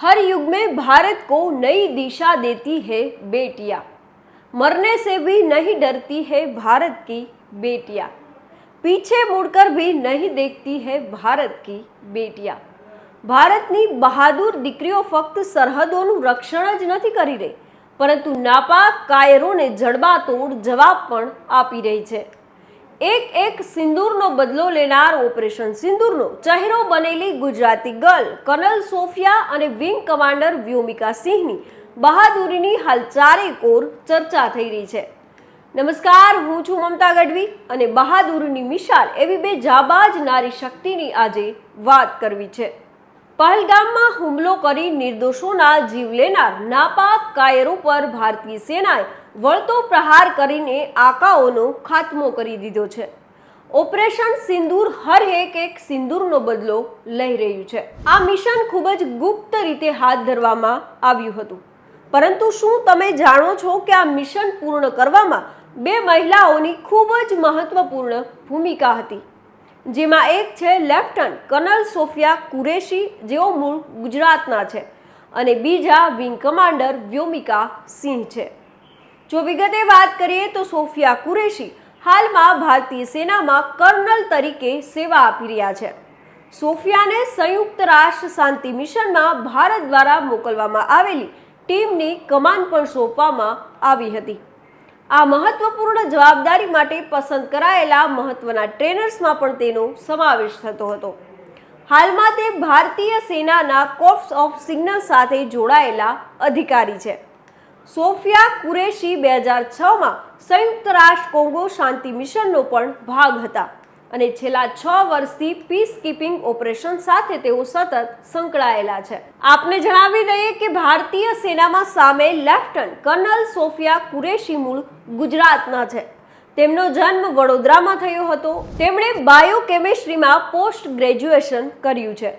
हर युग में भारत को नई दिशा देती है बेटियां मरने से भी नहीं डरती है भारत की बेटियां पीछे मुड़कर भी नहीं देखती है ભારત કી બેટિયા ભારતની બહાદુર દીકરીઓ ફક્ત સરહદોનું રક્ષણ જ નથી કરી રહી પરંતુ નાપાક કાયરોને જડબાતોડ જવાબ પણ આપી રહી છે એક એક સિંદૂરનો બદલો લેનાર ઓપરેશન સિંદૂરનો. ચહેરો બનેલી ગુજરાતી ગર્લ, કર્નલ સોફિયા અને વિંગ કમાન્ડર વ્યોમિકા સિંહની બહાદુરીની હાલ ચારે કોર ચર્ચા થઈ રહી છે. નમસ્કાર, હું છું મમતા ગઢવી અને બહાદુરની મિશાલ એવી બે જાબાજ નારી શક્તિની આજે વાત કરવી છે. પહલગામમાં હુમલો કરી નિર્દોષોના જીવ લેનાર નાપાક કાયરો પર ભારતીય સેનાએ વળતો પ્રહાર કરીને આકાઓનો ખાત્મો કરી દીધો છે. ઓપરેશન સિંદૂર હર એક એક સિંદૂરનો બદલો લઈ રહ્યું છે. આ મિશન ખૂબ જ ગુપ્ત રીતે હાથ ધરવામાં આવ્યું હતું. પરંતુ શું તમે જાણો છો કે આ મિશન પૂર્ણ કરવામાં બે મહિલાઓની ખૂબ જ મહત્વપૂર્ણ ભૂમિકા હતી? જેમાં એક છે લેફ્ટનન્ટ કર્નલ સોફિયા કુરેશી, જેઓ મૂળ ગુજરાતના છે, અને બીજા વિંગ કમાન્ડર વ્યોમિકા સિંહ છે. જો વિગતે વાત કરીએ તો સોફિયા કુરેશી હાલમાં ભારતીય સેનામાં કર્નલ તરીકે સેવા આપી રહ્યા છે. સોફિયાને સંયુક્ત રાષ્ટ્ર શાંતિ મિશનમાં ભારત દ્વારા મોકલવામાં આવેલી ટીમની કમાન પણ સોંપવામાં આવી હતી. આ મહત્વપૂર્ણ જવાબદારી માટે પસંદ કરાયેલા મહત્વના ટ્રેનર્સમાં પણ તેનો સમાવેશ થતો હતો. હાલમાં તે ભારતીય સેનાના કોર્પ્સ ઓફ સિગ્નલ સાથે જોડાયેલા અધિકારી છે. સોફિયા કુરેશી બે હજાર છમાં સંયુક્ત રાષ્ટ્ર કોંગો શાંતિ મિશનનો પણ ભાગ હતા. અને છેલ્લા છ વર્ષથી પીસ કીપિંગ ઓપરેશન સાથે તેઓ સતત સંકળાયેલા છે. આપને જણાવી દઈએ કે ભારતીય સેનામાં સામે લેફ્ટનન્ટ કર્નલ સોફિયા કુરેશી મૂળ ગુજરાતના છે. તેમનો જન્મ વડોદરામાં થયો હતો. તેમણે બાયોકેમિસ્ટ્રીમાં પોસ્ટ ગ્રેજ્યુએશન કર્યું છે.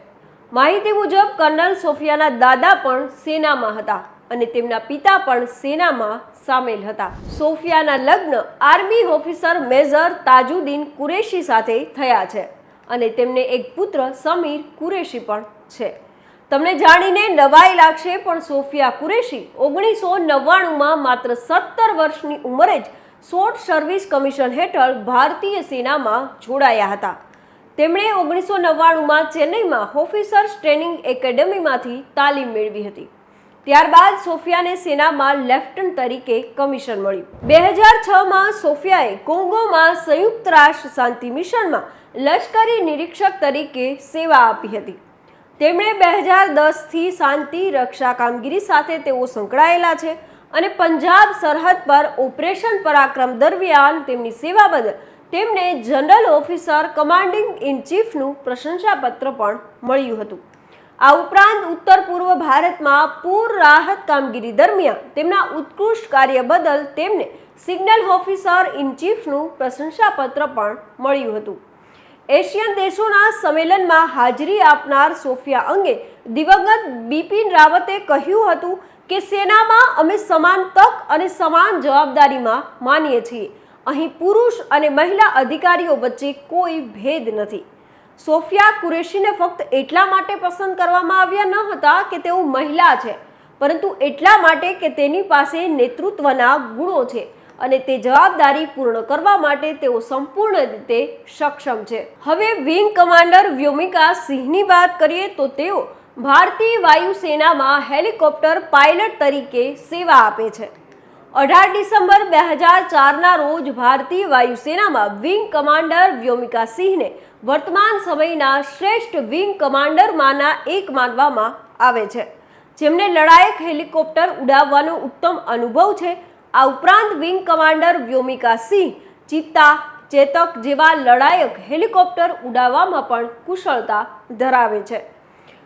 માહિતી મુજબ કર્નલ સોફિયાના દાદા પણ સેનામાં હતા. અને તેમના પિતા પણ સેનામાં સામેલ હતા. સોફિયાના લગ્ન army officer major Tajuddin Qureshi સાથે થયા છે અને તેમને એક પુત્ર સમીર કુરેશી પણ છે. તમને જાણીને નવાઈ લાગશે, પણ સોફિયા કુરેશી ઓગણીસો નવ્વાણુંમાં માત્ર સત્તર વર્ષની ઉંમરે જ શોર્ટ સર્વિસ કમિશન હેઠળ ભારતીય સેનામાં જોડાયા હતા. તેમણે ઓગણીસો નવ્વાણુંમાં ચેન્નઈમાં ઓફિસર્સ ટ્રેનિંગ એકેડમીમાંથી તાલીમ મેળવી હતી. ત્યારબાદ સોફિયાને સેનામાં લેફ્ટનન્ટ તરીકે કમિશન મળ્યું. બે હજાર છમાં સોફિયાએ કોંગોમાં સંયુક્ત રાષ્ટ્ર શાંતિ મિશનમાં લશ્કરી નિરીક્ષક તરીકે સેવા આપી હતી. તેમણે બે હજાર દસથી શાંતિ રક્ષા કામગીરી સાથે તેઓ સંકળાયેલા છે અને પંજાબ સરહદ પર ઓપરેશન પરાક્રમ દરમિયાન તેમની સેવા બદલ તેમને જનરલ ઓફિસર કમાન્ડિંગ ઇન ચીફનું પ્રશંસાપત્ર પણ મળ્યું હતું. આ ઉપરાંત ઉત્તર પૂર્વ ભારતમાં પૂર રાહત કામગીરી દરમિયાન તેમના ઉત્કૃષ્ટ કાર્ય બદલ તેમને સિગ્નલ ઓફિસર ઇન ચીફનું પ્રશંસાપત્ર પણ મળ્યું હતું. એશિયન દેશોના સંમેલનમાં હાજરી આપનાર સોફિયા અંગે દિવંગત બિપિન રાવતે કહ્યું હતું કે, સેનામાં અમે સમાન તક અને સમાન જવાબદારીમાં માનીએ છીએ. અહીં પુરુષ અને મહિલા અધિકારીઓ વચ્ચે કોઈ ભેદ નથી. સોફિયા કુરેશીને ફક્ત એટલા માટે પસંદ કરવામાં આવ્યા ન હતા કે તેઓ મહિલા છે, પરંતુ એટલા માટે કે તેની પાસે નેતૃત્વના ગુણો છે અને તે જવાબદારી પૂર્ણ કરવા માટે તેઓ સંપૂર્ણ રીતે સક્ષમ છે. હવે વિંગ કમાન્ડર વ્યોમિકા સિંહની વાત કરીએ તો તેઓ ભારતીય વાયુસેનામાં હેલિકોપ્ટર પાયલટ તરીકે સેવા આપે છે. અઢાર ડિસેમ્બર બે હજાર ચારના રોજ ભારતીય વાયુસેનામાં વિંગ કમાન્ડર વ્યોમિકા સિંહને વર્તમાન સમયના શ્રેષ્ઠ વિંગ કમાન્ડરમાંના એક માનવામાં આવે છે. જેમને લડાયક હેલિકોપ્ટર ઉડાવવાનો ઉત્તમ અનુભવ છે. આ ઉપરાંત વિંગ કમાન્ડર વ્યોમિકા સિંહ ચિત્તા, ચેતક જેવા લડાયક હેલિકોપ્ટર ઉડાવવામાં પણ કુશળતા ધરાવે છે.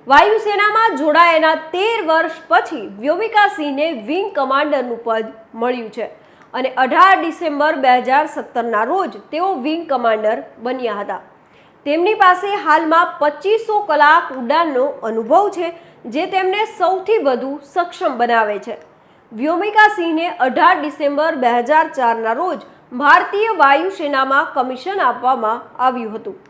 વાયુસેનામાં જોડાયેલા તેર વર્ષ પછી વ્યોમિકા સિંહને વિંગ કમાન્ડરનું પદ મળ્યું છે. અને અઢાર ડિસેમ્બર બે હજાર સત્તરના રોજ તેઓ વિંગ કમાન્ડર બન્યા હતા. તેમની પાસે હાલમાં પચીસો કલાક ઉડાનનો અનુભવ છે, જે તેમને સૌથી વધુ સક્ષમ બનાવે છે. વ્યોમિકા સિંહને અઢાર ડિસેમ્બર બે હજાર ચારના રોજ ભારતીય વાયુસેનામાં કમિશન આપવામાં આવ્યું હતું.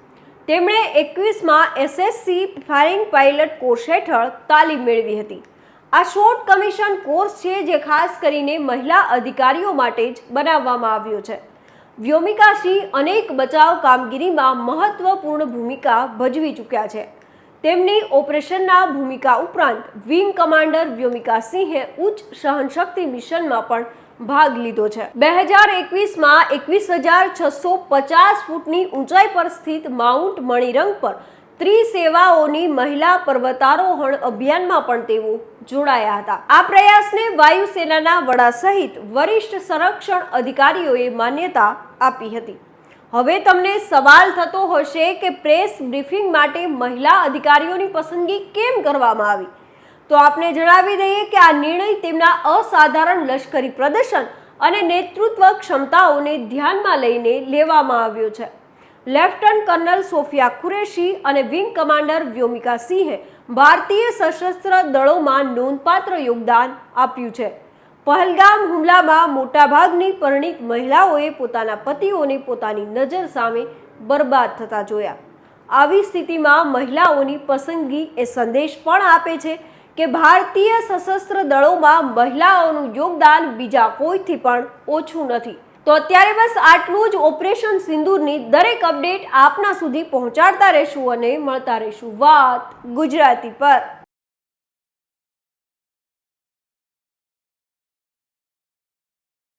તેમણે એકવીસમાં એસએસસી ફાયરિંગ પાઇલટ કોર્સ હેઠળ તાલીમ મેળવી હતી. આ શોર્ટ કમિશન કોર્સ છે જે ખાસ કરીને મહિલા અધિકારીઓ માટે જ બનાવવામાં આવ્યો છે. વ્યોમિકા સિંહ અનેક બચાવ કામગીરીમાં મહત્વપૂર્ણ ભૂમિકા ભજવી ચૂક્યા છે. તેમની ઓપરેશનના ભૂમિકા ઉપરાંત વિંગ કમાન્ડર વ્યોમિકા સિંહે ઉચ્ચ સહનશક્તિ મિશનમાં પણ ભાગ લીધો છે. બે હજાર એકવીસમાં એકવીસ હજાર છસો પચાસ ફૂટની ઊંચાઈ પર સ્થિત માઉન્ટ મણિરંગ પર ત્રિસેવાઓની મહિલા પર્વતારોહણ અભિયાનમાં પણ તેઓ જોડાયા હતા. આ પ્રયાસને વાયુસેનાના વડા સહિત વરિષ્ઠ સંરક્ષણ અધિકારીઓએ માન્યતા આપી હતી. હવે તમને સવાલ થતો હશે કે પ્રેસ બ્રીફિંગ માટે મહિલા અધિકારીઓની પસંદગી કેમ કરવામાં આવી? તો આપને જણાવી દઈએ કે આ નિર્ણય તેમના અસાધારણ લશ્કરી પ્રદર્શન અને નેતૃત્વ ક્ષમતાઓને ધ્યાનમાં લઈને લેવામાં આવ્યો છે. લેફ્ટનન્ટ કર્નલ સોફિયા કુરેશી અને વિંગ કમાન્ડર વ્યોમિકા સિંહે ભારતીય સશસ્ત્ર દળોમાં નોંધપાત્ર યોગદાન આપ્યું છે. પહલગામ હુમલામાં મોટાભાગની પરિણીત મહિલાઓએ પોતાના પતિઓને પોતાની નજર સામે બરબાદ થતા જોયા. આવી સ્થિતિમાં મહિલાઓની પસંદગી એ સંદેશ પણ આપે છે કે ભારતીય સશસ્ત્ર દળોમાં મહિલાઓનું યોગદાન બીજા કોઈથી પણ ઓછું નથી. તો અત્યારે બસ આટલું જ. ઓપરેશન સિંદૂરની દરેક અપડેટ આપના સુધી પહોંચાડતા રહેશું અને મળતા રહેશું વાત ગુજરાતી પર.